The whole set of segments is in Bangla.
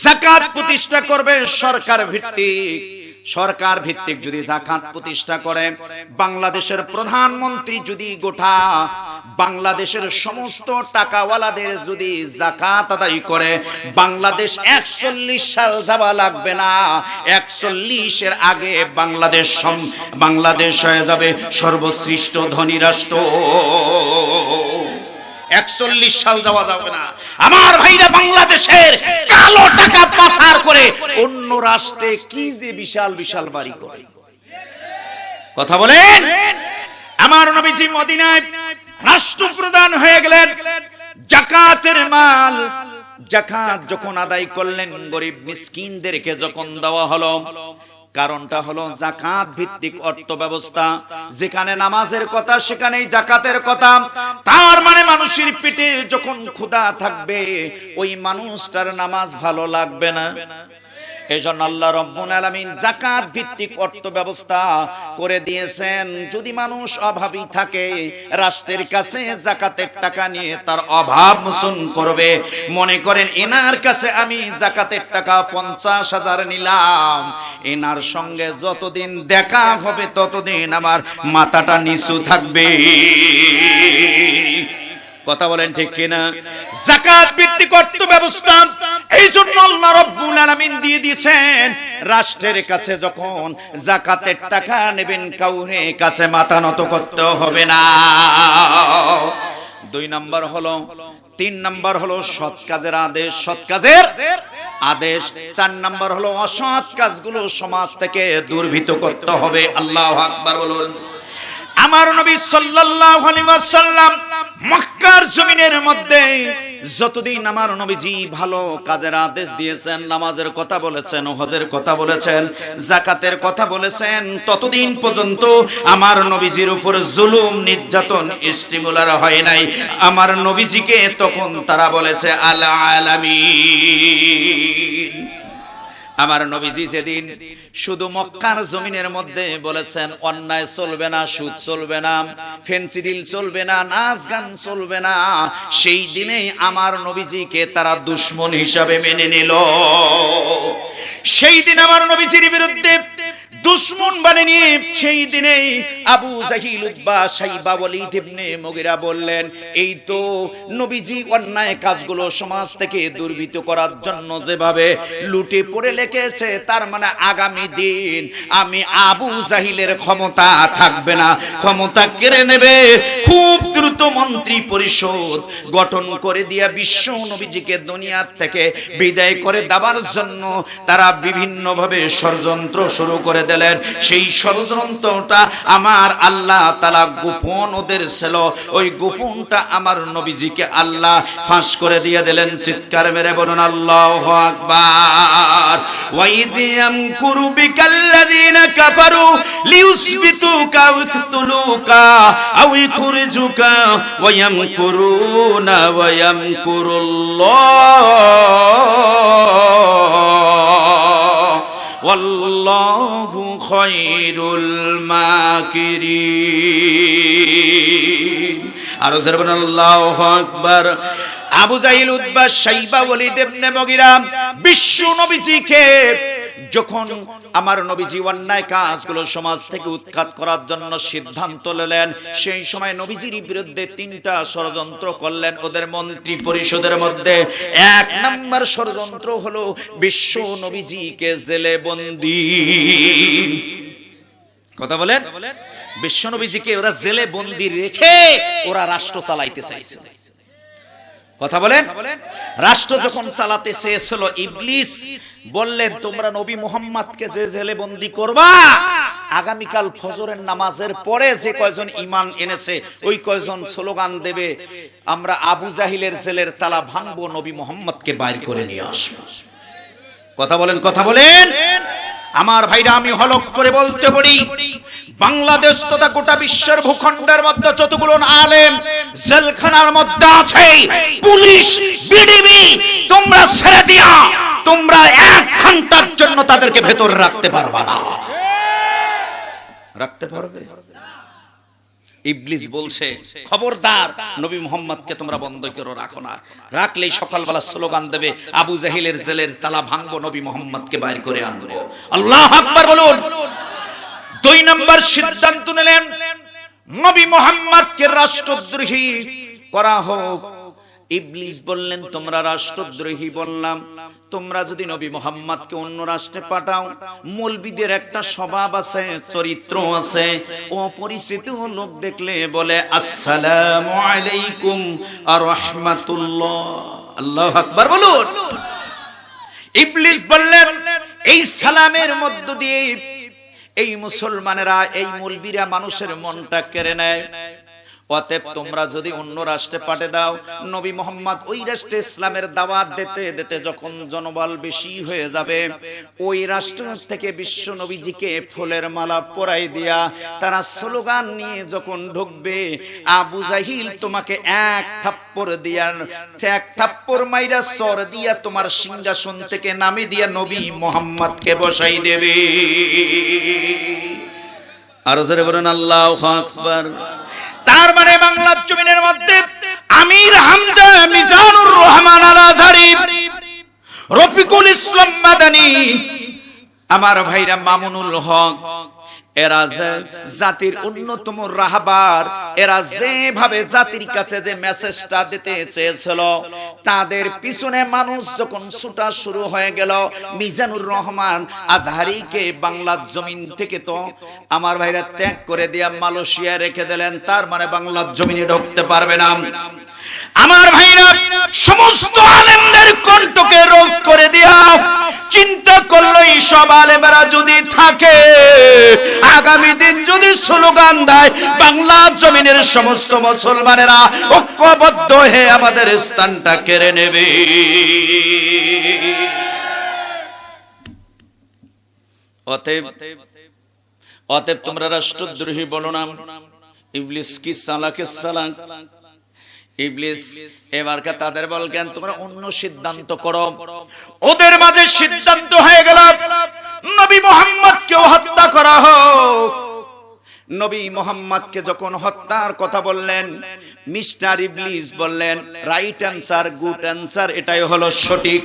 জাকাত প্রতিষ্ঠা করবে সরকার ভিত্তিক। সরকার ভিত্তিক যদি জাকাত প্রতিষ্ঠা করে বাংলাদেশের প্রধানমন্ত্রী যদি গোটা বাংলাদেশের সমস্ত টাকাওয়ালাদের যদি জাকাত আদায় করে বাংলাদেশ একচল্লিশ সাল যাওয়া লাগবে না। একচল্লিশের আগে বাংলাদেশ বাংলাদেশ হয়ে যাবে সর্বশ্রেষ্ঠ ধনী রাষ্ট্র। একচল্লিশ সাল যাওয়া যাবে না। আমার ভাইরা বাংলাদেশের কালো টাকা পাচার করে অন্য রাষ্ট্রে কি যে বিশাল বিশাল বাড়ি করে। কথা বলেন? আমার নবীজি মদিনায় রাষ্ট্রপ্রধান হয়ে গেলেন, জাকাতের মাল। জাকাত যখন আদায় করলেন, গরিব মিসকিনদেরকে যখন দেওয়া হলো কারণটা হলো জাকাত ভিত্তিক অর্থ ব্যবস্থা যেখানে নামাজের কথা, সেখানেই জাকাতের কথা। তার মানে মানুষের পেটে যখন ক্ষুধা থাকবে, ওই মানুষটার নামাজ ভালো লাগবে না। এজন্য আল্লাহ রব্বুল আলামিন জাকাত ভিত্তিক অর্থ ব্যবস্থা করে দিয়েছেন। যদি মানুষ অভাবী থাকে, রাষ্ট্রের কাছে জাকাতের টাকা নিয়ে তার অভাব মোচন করবে। মনে করেন, এনার কাছে আমি জাকাতের টাকা পঞ্চাশ হাজার নিলাম। এনার সঙ্গে যতদিন দেখা হবে, ততদিন আমার মাথাটা নিচু থাকবে। কথা বলেন ঠিক কিনা? জাকাত ভিত্তিক অর্থ ব্যবস্থা এই জন্য আল্লাহ রব্বুল আলামিন দিয়ে দিয়েছেন রাষ্ট্রের কাছে যখন জাকাতের টাকা নেবেন কাউরে কাছে মাথা নত করতে হবে না। দুই নাম্বার হলো তিন নাম্বার হলো সৎ কাজের আদেশ সৎ কাজের আদেশ। চার নাম্বার হলো অসৎ কাজগুলো সমাজ থেকে দুর্ভীত করতে হবে। আল্লাহ আকবার বলুন। আমার নবী সাল্লাল্লাহু আলাইহি ওয়াসাল্লাম মক্কার জমিনের মধ্যে যতদিন আমার নবীজি ভালো কাজের আদেশ দিয়েছেন, নামাজের কথা বলেছেন, হজের কথা বলেছেন জাকাতের কথা বলেছেন, ততদিন পর্যন্ত আমার নবীজির উপর জুলুম, নির্যাতন, স্টিমুলার হয় নাই। আমার নবীজিকে তখন তারা বলেছে আলা আলামিন আমার নবীজি যেদিন শুধু মক্কার জমিনের মধ্যে বলেছেন, অন্যায় চলবে না, সুদ চলবে না ফেন্সিডিল চলবে না, নাচ গান চলবে না, সেই দিনেই আমার নবীজিকে তারা দুশ্মন হিসাবে মেনে নিল। সেই দিন আমার নবীজির বিরুদ্ধে দুশ্মন বানিয়ে নিয়ে সেই দিনে আবু জাহিল উদ্বা সাইবা বলি দেবনে মগিরা বললেন, এই তো নবীজি অন্যায় কাজগুলো সমাজ থেকে দুর্বৃত্ত করার জন্য যেভাবে লুটে পড়ে লেগেছে, তার মানে আগামী দিন আমি আবু জাহিলের ক্ষমতা থাকবে না। ক্ষমতা কেড়ে নেবে খুব দ্রুত মন্ত্রী পরিষদ গঠন করে দিয়া বিশ্ব নবীজিকে দুনিয়ার থেকে বিদায় করে দেওয়ার জন্য তারা বিভিন্নভাবে ষড়যন্ত্র শুরু করে দিলেন। সেই ষড়যন্ত্রটা আমার আল্লাহ তালা গোপন ওদের ছিল। ওই গোপনটা আমার নবীজিকে আল্লাহ ফাঁস করে দিয়ে দিলেন। চিৎকার মেরে বলুন, আল্লাহ আকবার। ওয়াইদিয়াম কুরু বিকাল্লাযীনা কাফারু লিউসবিতুকা আও ইকতুলুকা আও ইখরিজুকা ওয়া ইয়ামকুরুনা ওয়া ইয়ামকুরুল্লাহ ওয়াল্লাহু খায়রুল মাকিরিন আর জরবান আল্লাহু আকবার। আবু জাহিল, উতবা সাইবা ওয়ালিদ ইবনে মুগিরা, বিশ্ব নবীজিকে যখন আমার নবীজি অন্যায় কাজগুলো সমাজ থেকে উৎখাত করার জন্য সিদ্ধান্ত নিলেন, সেই সময় নবীজির বিরুদ্ধে তিনটা ষড়যন্ত্র করলেন ওদের মন্ত্রী পরিষদের মধ্যে। এক নম্বর ষড়যন্ত্র হলো বিশ্ব নবীজিকে জেলে বন্দি। কথা বলেন? বিশ্ব নবীজিকে ওরা জেলে বন্দি রেখে ওরা রাষ্ট্র চালাইতে চাইছে। কথা বলেন? রাষ্ট্র যখন চালাতে চেয়েছিল ইবলিস বললেন তোমরা নবী মুহাম্মদকে যে জেলে বন্দি করবা আগামীকাল ফজরের নামাজের পরে যে কয়জন ইমান এনেছে ওই কয়জন স্লোগান দেবে। আমরা আবু জাহিলের জেলের তালা ভাঙবো নবী মোহাম্মদকে বাইর করে নিয়ে আসব। কথা বলেন। কথা বলেন। আমার ভাইরা আমি হলক করে বলতে পারি বাংলাদেশ তথা গোটা বিশ্বের ভূখণ্ডের মধ্যে যতগুলো আলেম জেলখানার মধ্যে আছে, পুলিশ, বিডিবি, তোমরা ছেড়ে দিয়া, তোমরা এক ঘণ্টার জন্য তাদেরকে ভেতরে রাখতে পারবা না। রাখতে পারবে? ইবলিস বলছে, খবরদার, নবী মোহাম্মদকে তোমরা বন্ধ করে, রাখো না। রাখলেই সকালবেলা স্লোগান দেবে, আবু জাহিলের জেলের তালা ভাঙবো, নবী মোহাম্মদকে বাইর করে আনব। আল্লাহ আকবার বলুন। দুই নম্বর সিদ্ধান্ত নিলেন, নবী মোহাম্মদকে রাষ্ট্রদ্রোহী করা হোক। ইবলিস বললেন, তোমরা রাষ্ট্রদ্রোহী বললাম। তোমরা যদি নবী মোহাম্মদকে অন্য রাষ্ট্রে পাঠাও, মৌলবিদের একটা স্বভাব আছে, চরিত্র আছে। ও পরিচিত লোক দেখলে বলে, আসসালামু আলাইকুম আর রহমাতুল্লাহ। আল্লাহ আকবার বলুন। ইবলিস বললেন, এই সালামের মধ্য দিয়ে এই মুসলমানেরা এই মুলবিরা মানুষের মনটা কেড়ে নেয়। অতএব তোমরা যদি অন্য রাষ্ট্রে পাঠে দাও, নবী মোহাম্মদ ওই রাষ্ট্রে ইসলামের দাওয়াত দিতে দিতে যখন জনবল বেশি হয়ে যাবে, ওই রাষ্ট্র থেকে বিশ্ব নবীজিকে ফুলের মালা পরাই দিয়া তারা স্লোগান নিয়ে যখন ঢুকবে, আবু জাহিল তোমাকে এক থাপ্পড় দিয়া, এক থাপ্পড় মাইরা সর দিয়া তোমার সিংহাসন থেকে নামে দিয়া নবী মোহাম্মদকে বসাই দেবে। আরও জোরে বলেন, আল্লাহ আকবার। তার মানে বাংলার জমিনের মধ্যে আমির হামজা মিজানুর রহমান আল আজহারি রফিকুল ইসলাম মাদানী, আমার ভাইরা মামুনুল হক এরা যে জাতির অন্যতম রাহবার, এরা যেভাবে জাতির কাছে যে মেসেজটা দিতে চেয়েছিল, তাদের পিছনে মানুষ যখন ছুটা শুরু হয়ে গেল, মিজানুর রহমান আজহারিকে বাংলার জমিন থেকে তো আমার ভাইরা ত্যাগ করে দিয়া মালয়েশিয়া রেখে দিলেন, তার মানে বাংলার জমিনে ঢুকতে পারবে না। আমার ভাইরা, সমস্ত আলেমদের কণ্ঠকে রোধ করে দিয়া চিন্তা করল সব আলেমেরা যদি থাকে, আগামী দিন যদি স্লোগান দেয়, বাংলা জমিনের সমস্ত মুসলমানেরা ঐক্যবদ্ধ হয়ে আমাদের স্থানটা কেড়ে নেবে। অতএব তোমরা রাষ্ট্রদ্রোহী বলো না। ইবলিস কি সালাকে সালাক ইবলিস এবারকে তাদের বলকেন তোমরা অন্য সিদ্ধান্ত করো। ওদের মাঝে সিদ্ধান্ত হয়ে গেল নবী মোহাম্মদকেও হত্যা করা হোক। নবী মোহাম্মদকে যখন হত্যার কথা বললেন মিস্টার ইবলিস বললেন রাইট অ্যান্সার গুড অ্যান্সার এটাই হলো সঠিক।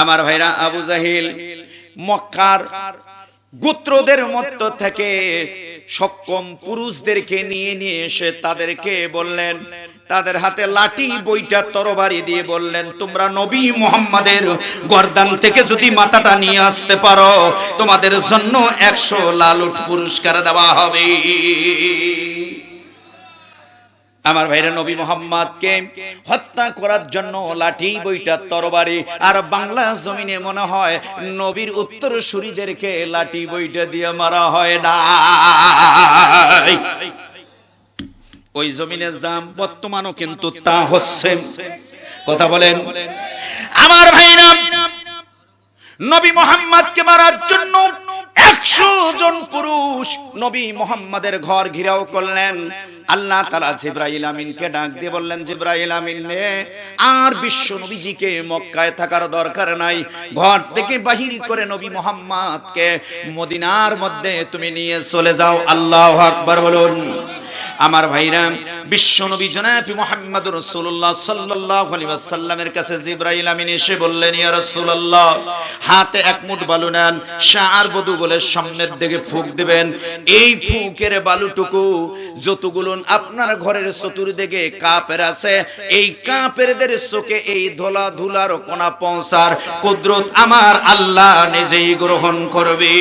আমার ভাইরা আবু জাহিল মক্কার গোত্রদের মধ্য থেকে সক্ষম পুরুষদেরকে নিয়ে নিয়ে এসে তাদেরকে বললেন, তাদের হাতে লাঠি বইটা তরবারি দিয়ে বললেন, তোমরা নবী মোহাম্মদের গর্দান থেকে যদি মাথাটা নিয়ে আসতে পারো, তোমাদের জন্য একশো লালুট পুরস্কার দেওয়া হবে। আমার ভাইরা নবী মোহাম্মদকে হত্যা করার জন্য লাঠি, বইটা, তরবারি আর বাংলা জমিনে মনে হয় নবীর উত্তর সুরীদেরকে লাঠি, বইটা দিয়ে মারা হয় না। ওই জমিনের জাম বর্তমানও কিন্তু তা হচ্ছে। কথা বলেন। আমার ভাইরা, নবী মোহাম্মদকে মারার জন্য একশো জন পুরুষ নবী মোহাম্মদের ঘর ঘিরাও করলেন। আল্লাহ তালা জিব্রাহিল আমিনকে ডাক দিয়ে বললেন জিব্রাহিল আমিন আর বিশ্ব নবীজিকে মক্কায় থাকার দরকার নাই। ঘর থেকে বাহির করে নবী মোহাম্মদকে মদিনার মধ্যে তুমি নিয়ে চলে যাও। আল্লাহ আকবার বলুন। আমার ভাইরা, বিশ্ব নবী জনাবি মুহাম্মদ রসুল্লাহ সাল্লাল্লাহু আলাইহি ওয়াসাল্লামের কাছে জিবরাইল আমিন এসে বললেন, ইয়া রাসূলুল্লাহ, হাতে এক মুঠ বালু নেন সার বধু বলে সামনের দিকে ফুক দিবেন। এই ফুকের বালুটুকু যতগুলো আপনার ঘরের চতুর্দিকে কাপের আছে, এই কাপেরদের চোখে এই ধোলা ধুলার কোনা পৌঁছার কুদরত আমার আল্লাহ নিজেই গ্রহণ করবে।